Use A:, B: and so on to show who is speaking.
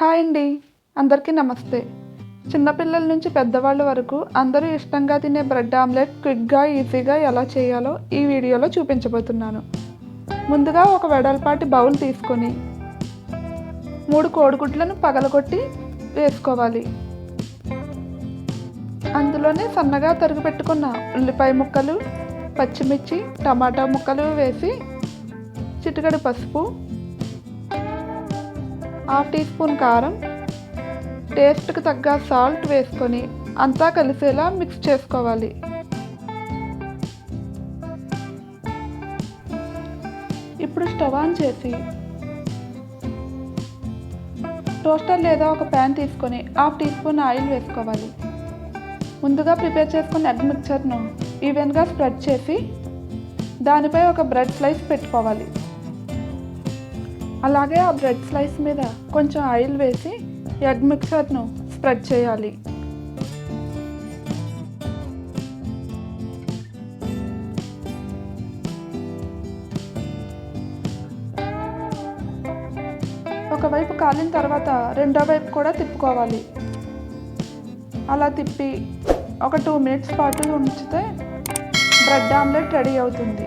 A: Hi అండి. అందరికీ నమస్తే. చిన్నపిల్లల నుంచి పెద్దవాళ్ళ వరకు అందరూ ఇష్టంగా తినే బ్రెడ్ ఆమ్లెట్ క్విక్గా ఈజీగా ఎలా చేయాలో ఈ వీడియోలో చూపించబోతున్నాను. ముందుగా ఒక వెడల్పాటి బౌల్ తీసుకొని మూడు కోడిగుడ్లను పగలగొట్టి వేసుకోవాలి. అందులోనే సన్నగా తరిగి పెట్టుకున్న ఉల్లిపాయ ముక్కలు పచ్చిమిర్చి టమాటా ముక్కలు వేసి చిటికెడు పసుపు హాఫ్ టీ స్పూన్ కారం టేస్ట్కి తగ్గ సాల్ట్ వేసుకొని అంతా కలిసేలా మిక్స్ చేసుకోవాలి. ఇప్పుడు స్టవ్ ఆన్ చేసి టోస్టర్ లేదా ఒక ప్యాన్ తీసుకొని హాఫ్ టీ స్పూన్ ఆయిల్ వేసుకోవాలి. ముందుగా ప్రిపేర్ చేసుకున్న ఎగ్ మిక్చర్ను ఈవెన్గా స్ప్రెడ్ చేసి దానిపై ఒక బ్రెడ్ స్లైస్ పెట్టుకోవాలి. అలాగే ఆ బ్రెడ్ స్లైస్ మీద కొంచెం ఆయిల్ వేసి ఎగ్ మిక్చర్ను స్ప్రెడ్ చేయాలి. ఒకవైపు కాలిన తర్వాత రెండో వైపు కూడా తిప్పుకోవాలి. అలా తిప్పి ఒక టూ మినిట్స్ పాటు ఉంచితే బ్రెడ్ ఆమ్లెట్ రెడీ అవుతుంది.